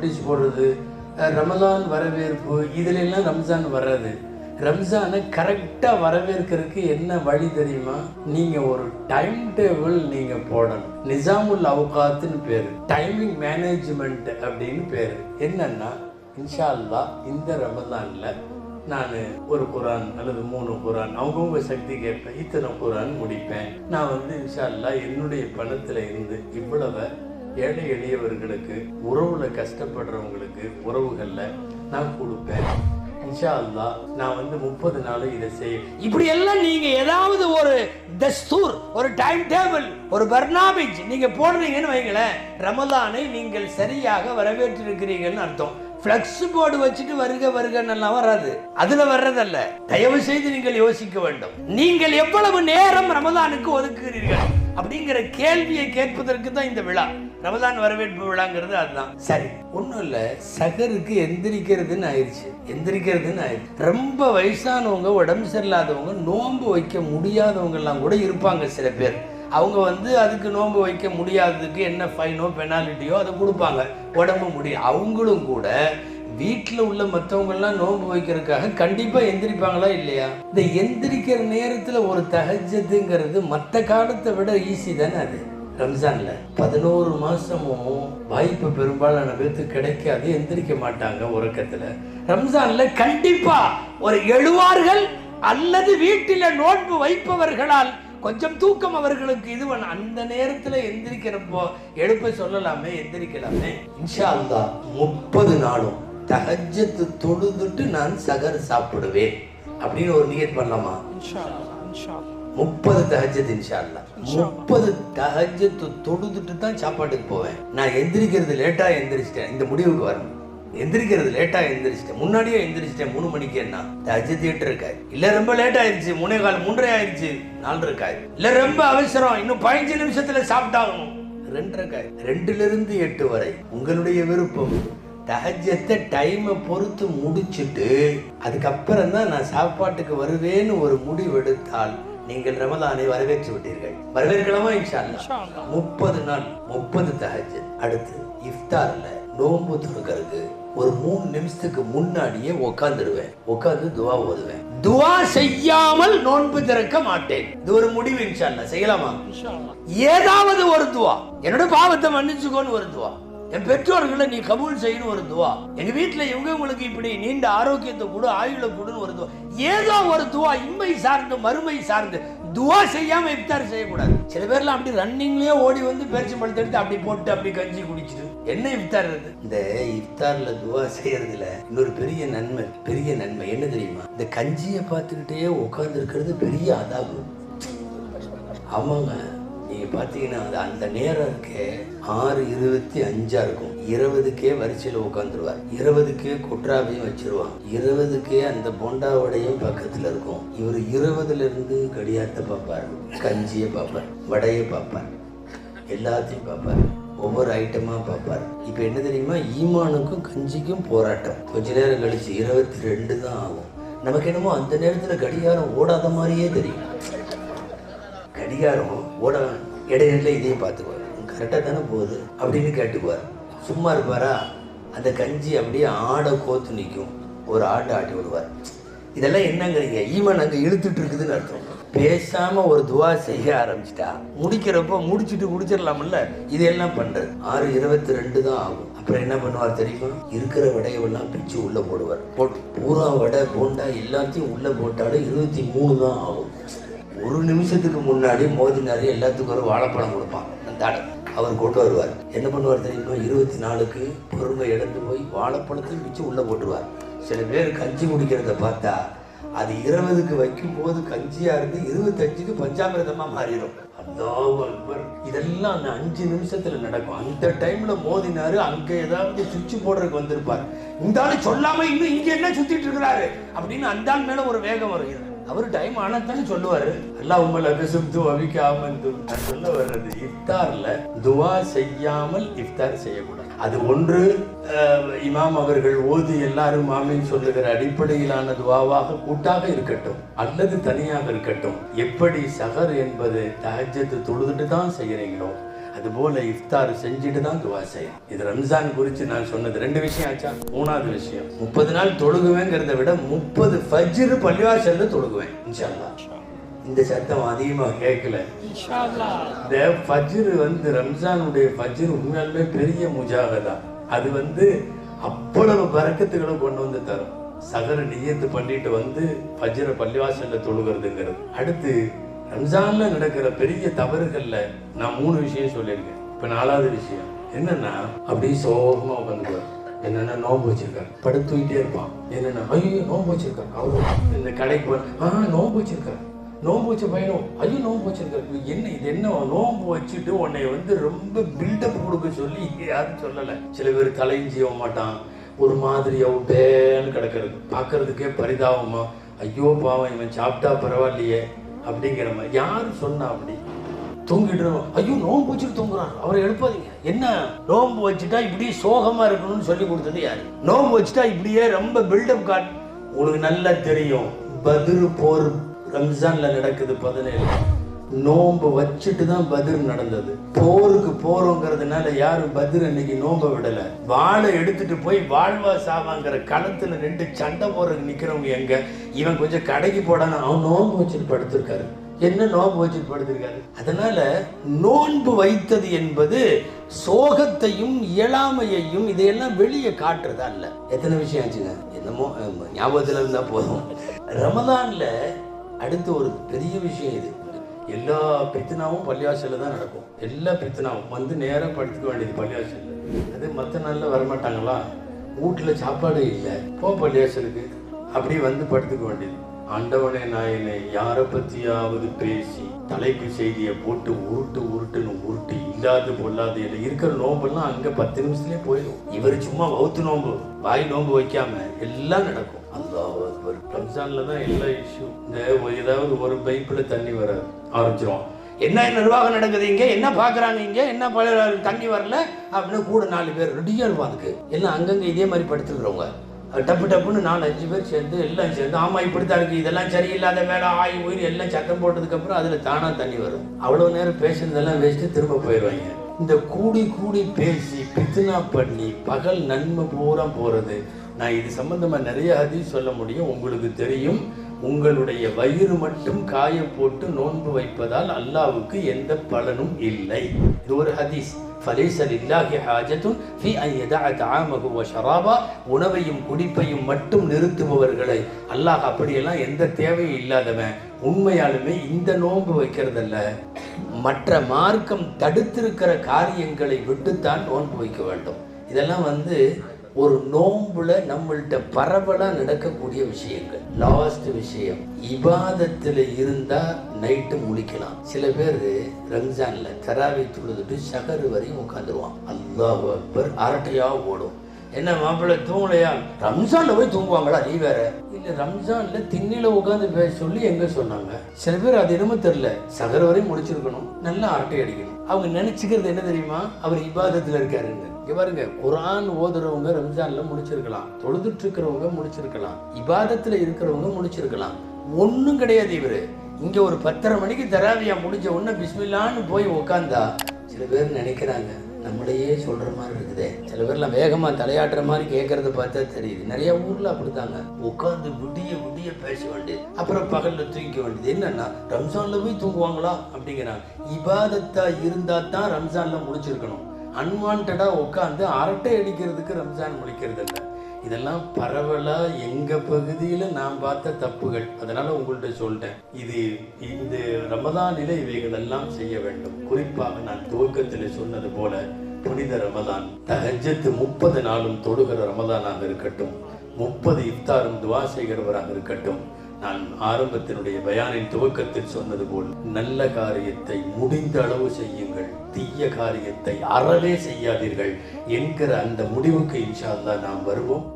இந்த நோட்டீஸ் போடுறது ரமலான் வரவேற்பு இதுலெல்லாம் ரம்ஜான் வர்றது. ரம்ஜானை கரெக்டாக வரவேற்கிறதுக்கு என்ன வழி தெரியுமா? நீங்கள் ஒரு டைம் டேபிள் நீங்கள் போடணும். நிசாமுல் அவுகாத்துன்னு பேர். டைமிங் மேனேஜ்மெண்ட் அப்படின்னு பேர். என்னன்னா இன்ஷா அல்லாஹ் இந்த ரமதானில் நான் ஒரு குரான் அல்லது மூணு குரான் அவங்கவுங்க சக்தி கேட்பேன். இத்தனை குரான் முடிப்பேன். நான் வந்து இன்ஷா அல்லாஹ் என்னுடைய பணத்தில் இருந்து இவ்வளவு ஏழை எளியவர்களுக்கு உறவுல கஷ்டப்படுறவங்களுக்கு உறவுகளில் நான் கொடுப்பேன். இன்ஷா அல்லா நான் வந்து முப்பது நாள் இதை செய்ய இப்படி எல்லாம் நீங்க ஏதாவது ஒரு தஸ்தூர் ஒரு டைம் டேபிள் ஒரு பர்னாபிஜ் நீங்க போடுறீங்கன்னு வைங்களேன் ரமலானை நீங்கள் சரியாக வரவேற்றிருக்கிறீங்கன்னு அர்த்தம். ஃப்ளக்ஸ் போர்டு வச்சுட்டு வருக வருகன்னெல்லாம் வராது. அதுல வர்றதல்ல. தயவு செய்து நீங்கள் யோசிக்க வேண்டும். நீங்கள் எவ்வளவு நேரம் ரமதானுக்கு ஒதுக்குகிறீர்கள்? அப்படிங்கிற கேள்வியை கேட்பதற்கு தான் இந்த விழா. ரமதான் வரவேற்பு விழாங்கிறது அதுதான். சரி ஒன்றும் இல்லை. சகருக்கு எந்திரிக்கிறதுன்னு ஆயிடுச்சு எந்திரிக்கிறதுன்னு ஆயிடுச்சு ரொம்ப வயசானவங்க உடம்பு சரியில்லாதவங்க நோன்பு வைக்க முடியாதவங்கெல்லாம் கூட இருப்பாங்க சில பேர். அவங்க வந்து அதுக்கு நோன்பு வைக்க முடியாததுக்கு என்ன ஃபைனோ பெனாலிட்டியோ அதை கொடுப்பாங்க. உடம்பு முடியும் அவங்களும் கூட வீட்டில் உள்ள மற்றவங்கெல்லாம் நோன்பு வைக்கிறதுக்காக கண்டிப்பாக எந்திரிப்பாங்களா இல்லையா? இந்த எந்திரிக்கிற நேரத்தில் ஒரு தகஜதுங்கிறது மற்ற காலத்தை விட ஈஸி தானே அது. ரம்ஜான்ல பதினோரு மாசமும் வாய்ப்பு பெரும்பாலான பேருக்கு கிடைக்காது எந்திரிக்க மாட்டாங்க உறக்கத்துல. ரம்ஜான்ல கண்டிப்பா ஒரு எழுவார்கள் அல்லது வீட்டில நோன்பு வைப்பவர்களால் கொஞ்சம் தூக்கம் அவர்களுக்கு இது பண்ண அந்த நேரத்துல எந்திரிக்கிறப்போ எழுப்ப சொல்லலாமே எந்திரிக்கலாமே. இன்ஷா அல்லாஹ் முப்பது நாளும் தகஜத்து தொழுதுட்டு நான் சகர் சாப்பிடுவேன். அப்படின்னு ஒரு நியத் பண்ணலாமா? முப்பது தஹஜத் இன்ஷா அல்லாஹ் முப்பது தஹஜத்து தொழுதுட்டு தான் சாப்பாட்டுக்கு போவேன். நான் எந்திரிக்கிறது லேட்டா எந்திரிச்சிட்டேன். இந்த முடிவுக்கு வரணும். எந்திரிக்கிறது லேட்டா எந்திரிச்சிட்டேன். முன்னாடியே எந்திரிச்சிட்டேன். மூணு மணிக்கு என்ன? தஹஜத் எட்டு இருக்காது இல்ல ரொம்ப லேட் ஆயிருச்சு. மூணே கால் மூன்றரை ஆயிருச்சு. நாலு இருக்காது இல்ல ரொம்ப அவசரம். இன்னும் பதினஞ்சு நிமிஷத்துல சாப்பிட்டாகணும். ரெண்டு இருக்காது ரெண்டுல இருந்து எட்டு வரை. உங்களுடைய விருப்பம். தஹஜத்தை டைமை பொறுத்து முடிச்சிட்டு அதுக்கப்புறம் தான் நான் சாப்பாட்டுக்கு வருவேன்னு ஒரு முடிவெடுத்தால் நீங்கள் ரமலானை வரவேற்று விட்டீர்கள். வரவேற்கலாமா? இன்ஷா முப்பது நாள் முப்பது தஹஜத் அடுத்து இஃப்தார்ல நோன்பு துறக்கிறதுக்கு ஒரு மூணு நிமிஷத்துக்கு முன்னாடியே உட்காந்துடுவேன் உட்காந்து துவா ஓதுவேன். துவா செய்யாமல் நோன்பு திறக்க மாட்டேன். இது ஒரு முடிவு இன்ஷா செய்யலாமா? ஏதாவது ஒரு துவா. என்னோட பாவத்தை மன்னிச்சுக்கோன்னு ஒரு துவா. என் பெற்றோர்களை நீ கபூல் செய்யணும் ஒரு துவா. எங்க வீட்டுல இவங்க உங்களுக்கு இப்படி நீண்ட ஆரோக்கியத்தை கொடு ஆயுள கொடுன்னு ஒரு துவா. ஏதோ ஒரு துவா இம்மை சார்ந்து மறுமை சார்ந்து. துவா செய்யாம இஃப்தார் செய்யக்கூடாது. சில பேர்லாம் அப்படி ரன்னிங்லயே ஓடி வந்து பேச்சு பழத்தை எடுத்து அப்படி போட்டு அப்படி கஞ்சி குடிச்சிட்டு. என்ன இஃப்தார் இந்த இஃப்தார்ல துவா செய்யறதுல இன்னொரு பெரிய நன்மை பெரிய நன்மை. என்ன தெரியுமா? இந்த கஞ்சியை பார்த்துக்கிட்டே உட்கார்ந்து இருக்கிறது பெரிய அதாபு. ஆமாங்க. பார்த்தீங்கன்னா அது அந்த நேரம் இருக்கே ஆறு இருபத்தி அஞ்சா இருக்கும். இருபதுக்கே வரிசையில் உட்காந்துருவார் இருபதுக்கே குட்ராவையும் வச்சிருவான் இருபதுக்கே அந்த போண்டாவோடையும் பக்கத்துல இருக்கும். இவர் இருபதுல இருந்து கடியாத்த பார்ப்பார் கஞ்சியை பார்ப்பார் வடையை பார்ப்பார் எல்லாத்தையும் பார்ப்பார் ஒவ்வொரு ஐட்டமா பார்ப்பார் இப்போ என்ன தெரியுமா? ஈமானுக்கும் கஞ்சிக்கும் போராட்டம். கொஞ்ச நேரம் கழிச்சு இருபத்தி ரெண்டு தான் ஆகும். நமக்கு என்னமோ அந்த நேரத்தில் கடிகாரம் ஓடாத மாதிரியே தெரியும். கடிகாரம் ஓட இடையில இதையும் பார்த்துக்குவார். கரெக்டாக தானே போகுது? அப்படின்னு கேட்டுக்குவார். சும்மா இருப்பாரா? அந்த கஞ்சி அப்படியே ஆடை கோத்து நிற்கும். ஒரு ஆட்டை ஆட்டி விடுவார். இதெல்லாம் என்னங்கிறீங்க? ஈமன் அங்கே இழுத்துட்டு இருக்குதுன்னு அர்த்தம். பேசாம ஒரு துவா செய்ய ஆரம்பிச்சிட்டா முடிக்கிறப்போ முடிச்சுட்டு முடிச்சிடலாம்ல? இதெல்லாம் பண்றது. ஆறு இருபத்தி ரெண்டு தான் ஆகும். அப்புறம் என்ன பண்ணுவார் தெரியுமா? இருக்கிற வடையெல்லாம் பிச்சு உள்ள போடுவார். போட்டு பூரா வடை போண்டா எல்லாத்தையும் உள்ள போட்டாலும் இருபத்தி மூணு தான் ஆகும். ஒரு நிமிஷத்துக்கு முன்னாடி மோதினாரு எல்லாத்துக்கும் ஒரு வாழைப்பழம் கொடுப்பான். அந்த அவர் கொண்டு வருவார். என்ன பண்ணுவார் தெரியுமா? இருபத்தி நாலுக்கு பொறுமை இழந்து போய் வாழைப்பழத்தையும் மிச்சம் உள்ளே போட்டுருவார். சில பேர் கஞ்சி குடிக்கிறத பார்த்தா அது இருபதுக்கு வைக்கும் போது கஞ்சியா இருந்து இருபத்தஞ்சுக்கு பஞ்சாமிரதமா மாறிடும். இதெல்லாம் அந்த அஞ்சு நிமிஷத்துல நடக்கும். அந்த டைம்ல மோதினாரு அங்க ஏதாவது சுவிட்ச் போடுறதுக்கு வந்திருப்பார். இந்த ஆளு சொல்லாம இன்னும் இங்க என்ன சுத்திட்டு இருக்கிறாரு? அப்படின்னு அந்த ஆள் மேல ஒரு வேகம் வரும் அவர் டைம் ஆனத்தானே சொல்லுவாரு. அல்லாஹ் உம்மல கசுப்து அவிக்க ஆமந்து சொல்ல வர்றது இஃப்தார்ல துவா செய்யாமல் இஃப்தார் செய்யக்கூடாது. அது ஒன்று இமாம் அவர்கள் ஓதி எல்லாரும் ஆமீன் சொல்லுகிற அடிப்படையிலான துவாவாக கூட்டாக இருக்கட்டும் அல்லது தனியாக இருக்கட்டும். எப்படி சகர் என்பது தஹஜ்ஜத்து தொழுதுட்டு தான் செய்கிறீங்களோ அதுபோல இஃப்தார் செஞ்சுட்டு தான் துவா செய்யணும். இது ரம்ஜான் குறித்து நான் சொன்னது ரெண்டு விஷயம் ஆச்சா? மூணாவது விஷயம். முப்பது நாள் தொழுகுவேங்கிறத விட முப்பது ஃபஜ்ரு பள்ளிவாசல்ல தொழுகுவேன். இந்த சத்தம் அதிகமாக கேட்கல. இந்த ஃபஜ்ரு வந்து ரம்ஜானுடைய ஃபஜ்ரு உண்மையாலுமே பெரிய முஜாகதா. அது வந்து அவ்வளவு பறக்கத்துகளை கொண்டு வந்து தரும். சகர நியத்து பண்ணிட்டு வந்து ஃபஜ்ர பள்ளிவாசல்ல தொழுகிறதுங்கிறது. அடுத்து ரம்ஜான்ல நடக்கிற பெரிய தவறுகள்ல நான் மூணு விஷயம் சொல்லியிருக்கேன். இப்ப நாலாவது விஷயம். என்னன்னா அப்படியே சோகமா உட்காந்துக்குவார். என்னென்ன நோன்பு வச்சிருக்காரு. படுத்துக்கிட்டே இருப்பான். என்னென்ன ஐயோ நோம்பு வச்சிருக்காரு. அவரு இந்த கடைக்கு ஆ நோம்பு வச்சிருக்காரு. நோம்பு வச்ச பையனும் ஐயோ நோன்பு வச்சிருக்காரு. என்ன இது என்ன? நோன்பு வச்சுட்டு உன்னை வந்து ரொம்ப பில்டப் கொடுக்க சொல்லி யாரும் சொல்லலை. சில பேர் தலையும் செய்ய மாட்டான். ஒரு மாதிரி அவுட்டேன்னு கிடக்கிறது. பார்க்கறதுக்கே பரிதாபமா ஐயோ பாவம் இவன் சாப்பிட்டா பரவாயில்லையே. அப்படிங்கிற மாதிரி. யார் சொன்னா அப்படி? தூங்கிட்டு ஐயோ நோன்பு வச்சுட்டு தூங்குறான். அவரை எழுப்பாதீங்க. என்ன? நோன்பு வச்சுட்டா இப்படியே சோகமா இருக்கணும்னு சொல்லி கொடுத்தது யாரு? நோன்பு வச்சுட்டா இப்படியே ரொம்ப பில்டப் காட் உங்களுக்கு நல்லா தெரியும். பதில் போர் ரம்ஜான்ல நடக்குது பதினேழு. நோன்பு வச்சுட்டு தான் பதிர் நடந்தது. போருக்கு போறோங்கிறதுனால யாரும் பதிர் அன்னைக்கு நோன்பை விடல. வாழை எடுத்துட்டு போய் வாழ்வா சாவாங்கிற களத்துல ரெண்டு சண்டை போறதுக்கு நிக்கிறவங்க எங்க? இவன் கொஞ்சம் கடைக்கு போடான்னு அவன் நோன்பு வச்சுட்டு படுத்திருக்காரு. என்ன நோன்பு வச்சுட்டு படுத்திருக்காரு? அதனால நோன்பு வைத்தது என்பது சோகத்தையும் இயலாமையையும் இதையெல்லாம் வெளியே காட்டுறதா இல்ல. எத்தனை விஷயம் ஆச்சுங்க? என்னமோ ஞாபகத்துல இருந்தா போதும். ரமதான்ல அடுத்து ஒரு பெரிய விஷயம் இது. எல்லா பித்தனாவும் பள்ளிவாசல்ல தான் நடக்கும். எல்லா பித்தனாவும் வந்து நேராக படுத்துக்க வேண்டியது பள்ளிவாசல்ல. அது மற்ற நாளில் வரமாட்டாங்களா? வீட்டுல சாப்பாடு இல்லை. போ பள்ளிவாசலுக்கு. அப்படி வந்து படுத்துக்க வேண்டியது. ஆண்டவனே நாயனை யாரை பற்றியாவது பேசி தலைப்பு செய்தியை போட்டு உருட்டு உருட்டுன்னு உருட்டு இல்லாது பொல்லாது இல்லை இருக்கிற நோம்பெல்லாம் அங்கே பத்து நிமிஷத்துலேயே போயிடும். இவர் சும்மா வவுத்து நோம்பு வாய் நோம்பு வைக்காம எல்லாம் நடக்கும். அல்லாஹ் ஒரு ரம்ஜானில் தான் எல்லா இஷ்யூ இந்த ஏதாவது ஒரு பைப்பில் தண்ணி வர ஆரம்பிச்சிரும். என்ன நிர்வாகம் நடக்குது இங்கே? என்ன பார்க்குறாங்க இங்கே? என்ன பல தண்ணி வரல? அப்படின்னு கூட நாலு பேர் ரெடியாக இருப்பான் அதுக்கு. எல்லாம் அங்கங்கே இதே மாதிரி படுத்துக்கிறவங்க டப்பு டப்புன்னு நாலு அஞ்சு பேர் சேர்ந்து எல்லாம் சேர்ந்து ஆமா இப்படித்தான் இருக்குது இதெல்லாம் சரியில்லாத வேலை ஆய் உயிர் எல்லாம் சத்தம் போட்டதுக்கப்புறம் அதில் தானாக தண்ணி வரும். அவ்வளோ நேரம் பேசுனதெல்லாம் வேஸ்ட்டு திரும்ப போயிடுவாங்க. இந்த கூடி கூடி பேசி பித்னா பண்ணி பகல் நன்மை பூரா போகிறது நான் இது சம்பந்தமாக நிறைய ஹதீஸ் சொல்ல முடியும். உங்களுக்கு தெரியும். உங்களுடைய வயிறு மட்டும் காய போட்டு நோன்பு வைப்பதால் அல்லாவுக்கு எந்த பலனும் இல்லை. இது ஒரு ஹதீஸ். ஃபலேச இல்லாஹி ஹாஜதும் ஃபி ஐயதா தாமகு ஷராபா உணவையும் குடிப்பையும் மட்டும் நிறுத்துபவர்களை அல்லாஹ் அப்படியெல்லாம் எந்த தேவையும் இல்லாதவன். உண்மையாலுமே இந்த நோன்பு வைக்கிறதல்ல. மற்ற மார்க்கம் தடுத்திருக்கிற காரியங்களை விட்டுத்தான் நோன்பு வைக்க வேண்டும். இதெல்லாம் வந்து ஒரு நோம்புல நம்மள்ட்ட பரவலா நடக்கக்கூடிய விஷயங்கள். லாஸ்ட் விஷயம் இபாதத்துல இருந்தா நைட்டு முடிக்கலாம் சில பேர் ரம்ஜான்ல தராவி தொழுதுட்டு சகரு வரையும் உட்காந்துருவான் அல்லாஹ் அக்பர் அரட்டையா ஓடும். என்ன மாப்பிள்ளை தூங்கலையா? ரம்ஜான்ல போய் தூங்குவாங்களா? நீ வேற. இல்ல ரம்ஜான்ல திண்ணில உட்காந்து பேச சொல்லி எங்க சொன்னாங்க? சில பேர் அது என்னமோ தெரியல. சகர் வரையும் முடிச்சிருக்கணும் நல்லா அரட்டை அடிக்கணும். அவங்க நினச்சிக்கிறது என்ன தெரியுமா? அவர் இபாதத்தில் இருக்காருன்னு இங்கே பாருங்க குரான் ஓதுறவங்க ரம்ஜான்ல முடிச்சிருக்கலாம். தொழுதுட்டு இருக்கிறவங்க முடிச்சிருக்கலாம். இபாதத்தில் இருக்கிறவங்க முடிச்சிருக்கலாம். ஒன்றும் கிடையாது இவர். இங்கே ஒரு பத்தரை மணிக்கு தராவியா முடிஞ்ச உடனே பிஸ்மில்லான்னு போய் உக்காந்தா சில பேர் நினைக்கிறாங்க நம்மளையே சொல்கிற மாதிரி இருக்குதே. சில பேர்லாம் வேகமாக தலையாட்டுற மாதிரி கேட்கறத பார்த்தா தெரியுது. நிறைய ஊரில் அப்படித்தாங்க. உட்காந்து விடிய விடிய பேச வேண்டியது அப்புறம் பகலில் தூங்கிக்க வேண்டியது. என்னன்னா ரம்ஜானில் போய் தூங்குவாங்களா? அப்படிங்கிறாங்க. இபாதத்தா இருந்தால் தான் ரம்ஜானில் முடிச்சிருக்கணும். அன்வான்டாக உட்காந்து அரட்டை அடிக்கிறதுக்கு ரம்ஜான் முடிக்கிறது இல்லை இதெல்லாம் பரவலாக எங்கள் பகுதியில் நான் பார்த்த தப்புகள். அதனால் உங்கள்கிட்ட சொல்லிட்டேன் இது இந்த ரமதானில் இவைகள் எல்லாம் செய்ய வேண்டும். குறிப்பாக நான் துவக்கத்தில் சொன்னது போல புனித ரமதான் தஹஜத்து முப்பது நாளும் தொடுகிற ரமதானாக இருக்கட்டும் முப்பது இஃப்தாரும் துவா செய்கிறவராக இருக்கட்டும் நான் ஆரம்பத்தினுடைய பயானின் துவக்கத்தில் சொன்னது போல் நல்ல காரியத்தை முடிந்த அளவு செய்யுங்கள் தீய காரியத்தை அறவே செய்யாதீர்கள் என்கிற அந்த முடிவுக்கு இன்ஷால்லா நாம் வருவோம்.